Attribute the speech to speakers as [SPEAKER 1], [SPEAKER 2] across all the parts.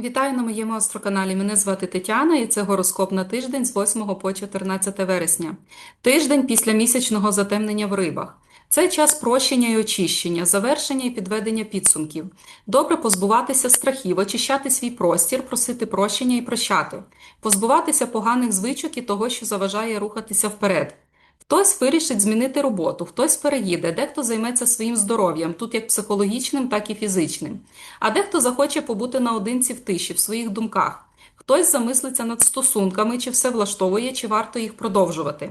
[SPEAKER 1] Вітаю на моєму астроканалі. Мене звати Тетяна і це гороскоп на тиждень з 8 по 14 вересня. Тиждень після місячного затемнення в рибах. Це час прощення і очищення, завершення і підведення підсумків. Добре позбуватися страхів, очищати свій простір, просити прощення і прощати, позбуватися поганих звичок і того, що заважає рухатися вперед. Хтось вирішить змінити роботу, хтось переїде, дехто займеться своїм здоров'ям, тут як психологічним, так і фізичним. А дехто захоче побути наодинці в тиші, в своїх думках. Хтось замислиться над стосунками, чи все влаштовує, чи варто їх продовжувати.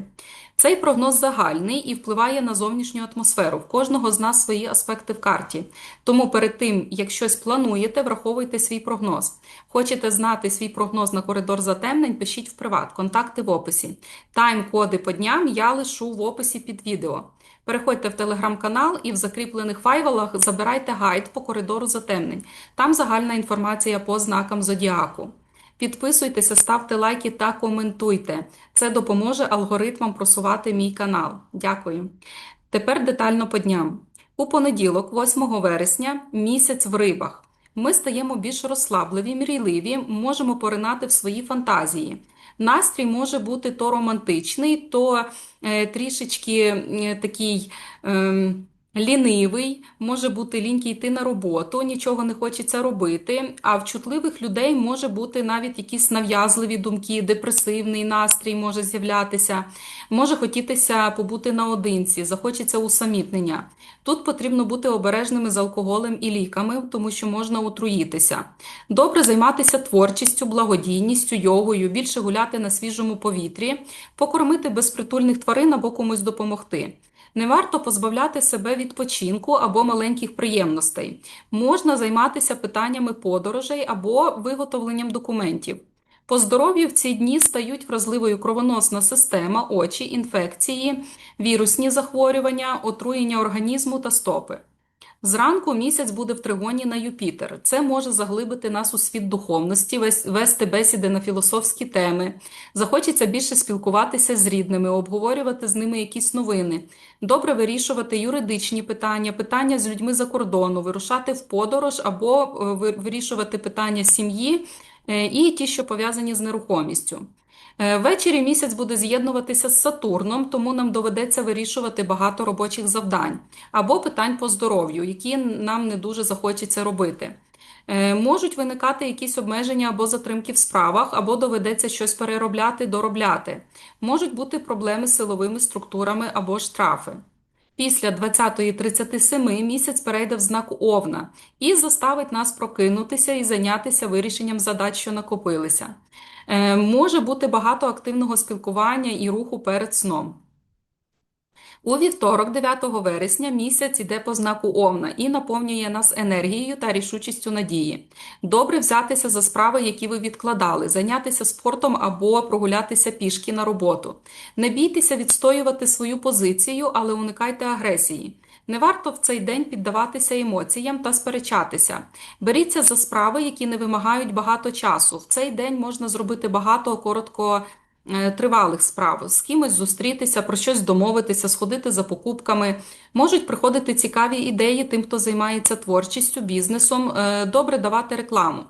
[SPEAKER 1] Цей прогноз загальний і впливає на зовнішню атмосферу. В кожного з нас свої аспекти в карті. Тому перед тим, як щось плануєте, враховуйте свій прогноз. Хочете знати свій прогноз на коридор затемнень, пишіть в приват, контакти в описі. Тайм-коди по дням я лишу в описі під відео. Переходьте в телеграм-канал і в закріплених файлах забирайте гайд по коридору затемнень. Там загальна інформація по знакам зодіаку. Підписуйтеся, ставте лайки та коментуйте. Це допоможе алгоритмам просувати мій канал. Дякую. Тепер детально по дням. У понеділок, 8 вересня, місяць в рибах. Ми стаємо більш розслабливі, мрійливі, можемо поринати в свої фантазії. Настрій може бути то романтичний, то е, трішечки е, такий. Е, Лінивий, може бути лінький йти на роботу, нічого не хочеться робити. А в чутливих людей може бути навіть якісь нав'язливі думки, депресивний настрій може з'являтися, може хотітися побути наодинці, захочеться усамітнення. Тут потрібно бути обережними з алкоголем і ліками, тому що можна отруїтися. Добре займатися творчістю, благодійністю, йогою, більше гуляти на свіжому повітрі, покормити безпритульних тварин або комусь допомогти. Не варто позбавляти себе відпочинку або маленьких приємностей. Можна займатися питаннями подорожей або виготовленням документів. По здоров'ю в ці дні стають вразливою кровоносна система, очі, інфекції, вірусні захворювання, отруєння організму та стопи. Зранку місяць буде в тригоні на Юпітер. Це може заглибити нас у світ духовності, вести бесіди на філософські теми. Захочеться більше спілкуватися з рідними, обговорювати з ними якісь новини, добре вирішувати юридичні питання, питання з людьми за кордону, вирушати в подорож або е, вирішувати питання сім'ї е, і ті, що пов'язані з нерухомістю. Е, ввечері місяць буде з'єднуватися з Сатурном, тому нам доведеться вирішувати багато робочих завдань або питань по здоров'ю, які нам не дуже захочеться робити. Е, можуть виникати якісь обмеження або затримки в справах, або доведеться щось переробляти, доробляти. Можуть бути проблеми з силовими структурами або штрафи. Після 20.37 місяць перейде в знак Овна і заставить нас прокинутися і зайнятися вирішенням задач, що накопилися. Е, може бути багато активного спілкування і руху перед сном. У вівторок, 9 вересня, місяць іде по знаку Овна і наповнює нас енергією та рішучістю надії. Добре взятися за справи, які ви відкладали, зайнятися спортом або прогулятися пішки на роботу. Не бійтеся відстоювати свою позицію, але уникайте агресії. Не варто в цей день піддаватися емоціям та сперечатися. Беріться за справи, які не вимагають багато часу. В цей день можна зробити багато коротко. Е, тривалих справ, з кимось зустрітися, про щось домовитися, сходити за покупками. Можуть приходити цікаві ідеї тим, хто займається творчістю, бізнесом, е, добре давати рекламу.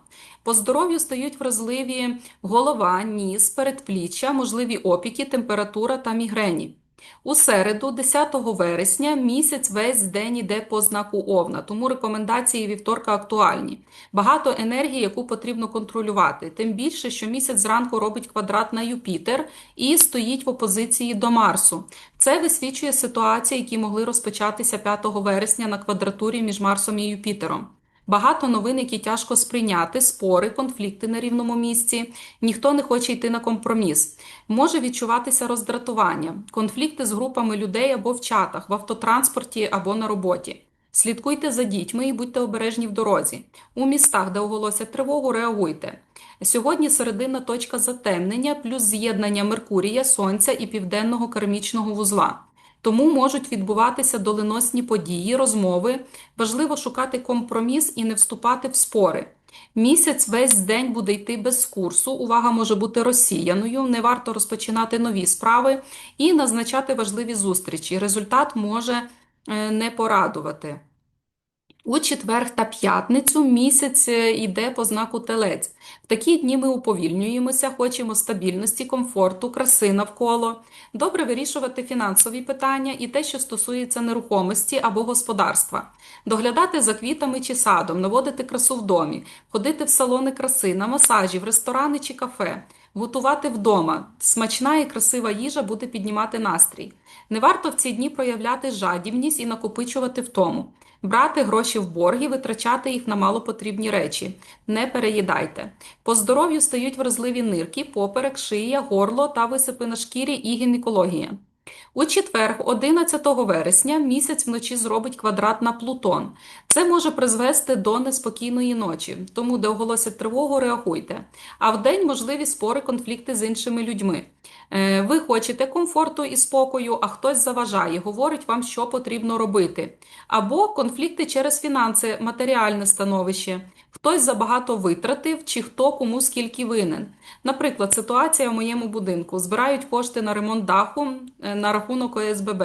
[SPEAKER 1] По здоров'ю стають вразливі голова, ніс, передпліччя, можливі опіки, температура та мігрені. У середу, 10 вересня, місяць весь день іде по знаку Овна, тому рекомендації вівторка актуальні. Багато енергії, яку потрібно контролювати. Тим більше, що місяць зранку робить квадрат на Юпітер і стоїть в опозиції до Марсу. Це висвічує ситуації, які могли розпочатися 5 вересня на квадратурі між Марсом і Юпітером. Багато новин, які тяжко сприйняти, спори, конфлікти на рівному місці. Ніхто не хоче йти на компроміс. Може відчуватися роздратування, конфлікти з групами людей або в чатах, в автотранспорті або на роботі. Слідкуйте за дітьми і будьте обережні в дорозі. У містах, де оголосять тривогу, реагуйте. Сьогодні середина точка затемнення плюс з'єднання Меркурія, Сонця і південного кармічного вузла. Тому можуть відбуватися доленосні події, розмови. Важливо шукати компроміс і не вступати в спори. Місяць весь день буде йти без курсу, увага може бути розсіяною, не варто розпочинати нові справи і назначати важливі зустрічі. Результат може е, не порадувати. У четвер та п'ятницю місяць е, йде по знаку телець. В такі дні ми уповільнюємося, хочемо стабільності, комфорту, краси навколо. Добре вирішувати фінансові питання і те, що стосується нерухомості або господарства, доглядати за квітами чи садом, наводити красу в домі, ходити в салони краси, на масажі, в ресторани чи кафе. Готувати вдома. Смачна і красива їжа буде піднімати настрій. Не варто в ці дні проявляти жадібність і накопичувати втому. Брати гроші в борги, витрачати їх на малопотрібні речі. Не переїдайте. По здоров'ю стають вразливі нирки, поперек, шия, горло та висипи на шкірі і гінекологія. У четвер, 11 вересня, місяць вночі зробить квадрат на Плутон. Це може призвести до неспокійної ночі, тому де оголосять тривогу, реагуйте. А вдень можливі спори, конфлікти з іншими людьми. Е, Ви хочете комфорту і спокою, а хтось заважає, говорить вам, що потрібно робити. Або конфлікти через фінанси, матеріальне становище. Хтось забагато витратив, чи хто кому скільки винен. Наприклад, ситуація в моєму будинку: збирають кошти на ремонт даху е, на рахунок ОСББ.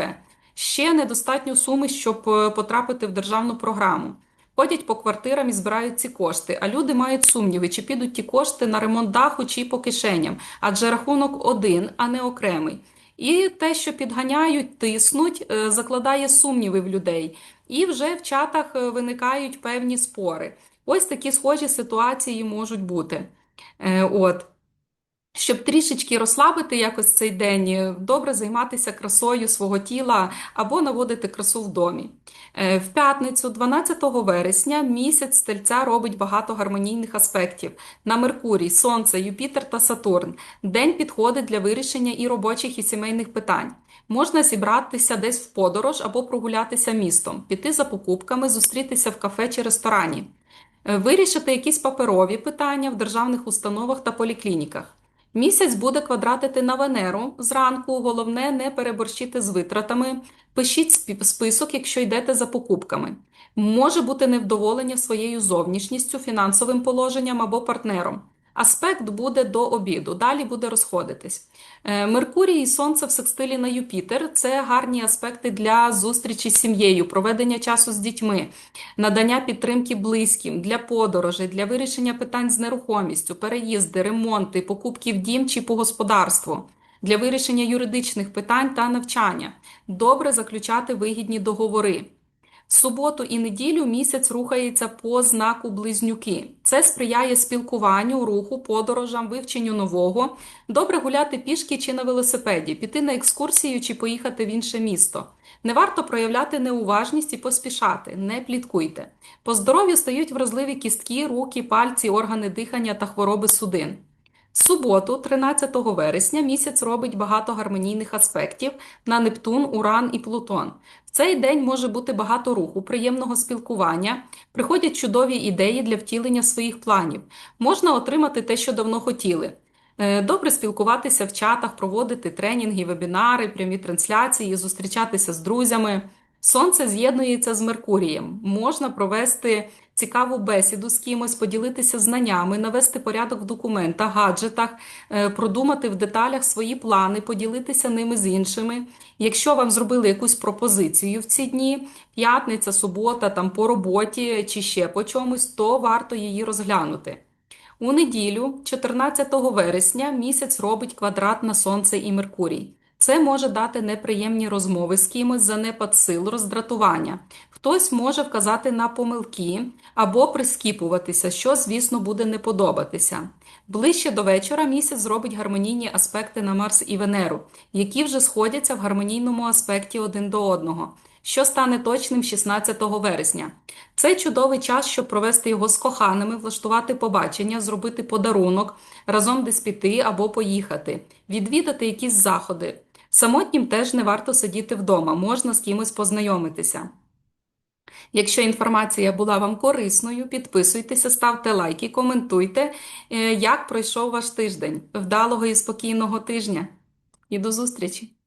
[SPEAKER 1] Ще недостатньо суми, щоб е, потрапити в державну програму. Ходять по квартирам і збирають ці кошти, а люди мають сумніви, чи підуть ті кошти на ремонт даху чи по кишеням, адже рахунок один, а не окремий. І те, що підганяють, тиснуть, е, закладає сумніви в людей. І вже в чатах е, виникають певні спори. Ось такі схожі ситуації можуть бути. От. Щоб трішечки розслабити якось цей день, е, добре займатися красою свого тіла або наводити красу в домі. Е, В п'ятницю, 12 вересня, місяць стельця робить багато гармонійних аспектів на Меркурій, Сонце, Юпітер та Сатурн. День підходить для вирішення і робочих, і сімейних питань. Можна зібратися десь в подорож або прогулятися містом, піти за покупками, зустрітися в кафе чи ресторані, Е, вирішити якісь паперові питання в державних установах та поліклініках. Місяць буде квадратити на Венеру зранку. Головне не переборщити з витратами. Пишіть список, якщо йдете за покупками. Може бути невдоволення своєю зовнішністю, фінансовим положенням або партнером. Аспект буде до обіду, далі буде розходитись. Е, Меркурій і Сонце в секстилі на Юпітер це гарні аспекти для зустрічі з сім'єю, проведення часу з дітьми, надання підтримки близьким, для подорожей, для вирішення питань з нерухомістю, переїзди, ремонти, покупки в дім чи по господарству, для вирішення юридичних питань та навчання. Добре заключати вигідні договори. В суботу і неділю місяць рухається по знаку близнюки. Це сприяє спілкуванню, руху, подорожам, вивченню нового. Добре гуляти пішки чи на велосипеді, піти на екскурсію чи поїхати в інше місто. Не варто проявляти неуважність і поспішати, не пліткуйте. По здоров'ю стають вразливі кістки, руки, пальці, органи дихання та хвороби судин. Суботу, 13 вересня, місяць робить багато гармонійних аспектів на Нептун, Уран і Плутон. Цей день може бути багато руху, приємного спілкування, приходять чудові ідеї для втілення своїх планів. Можна отримати те, що давно хотіли. Е, Добре спілкуватися в чатах, проводити тренінги, вебінари, прямі трансляції, зустрічатися з друзями. Сонце з'єднується з Меркурієм. Можна провести цікаву бесіду з кимось, поділитися знаннями, навести порядок в документах, гаджетах, е, продумати в деталях свої плани, поділитися ними з іншими. Якщо вам зробили якусь пропозицію в ці дні, п'ятниця, субота, там по роботі чи ще по чомусь, то варто її розглянути. У неділю, 14 вересня, місяць робить квадрат на Сонце і Меркурій. Це може дати неприємні розмови з кимось, занепад сил, роздратування. Хтось може вказати на помилки або прискіпуватися, що, звісно, буде не подобатися. Ближче до вечора місяць зробить гармонійні аспекти на Марс і Венеру, які вже сходяться в гармонійному аспекті один до одного що стане точним 16 вересня. Це чудовий час, щоб провести його з коханими, влаштувати побачення, зробити подарунок, разом десь піти або поїхати, відвідати якісь заходи. Самотнім теж не варто сидіти вдома, можна з кимось познайомитися. Якщо інформація була вам корисною, підписуйтеся, ставте лайки, коментуйте, е, як пройшов ваш тиждень. Вдалого і спокійного тижня. І до зустрічі!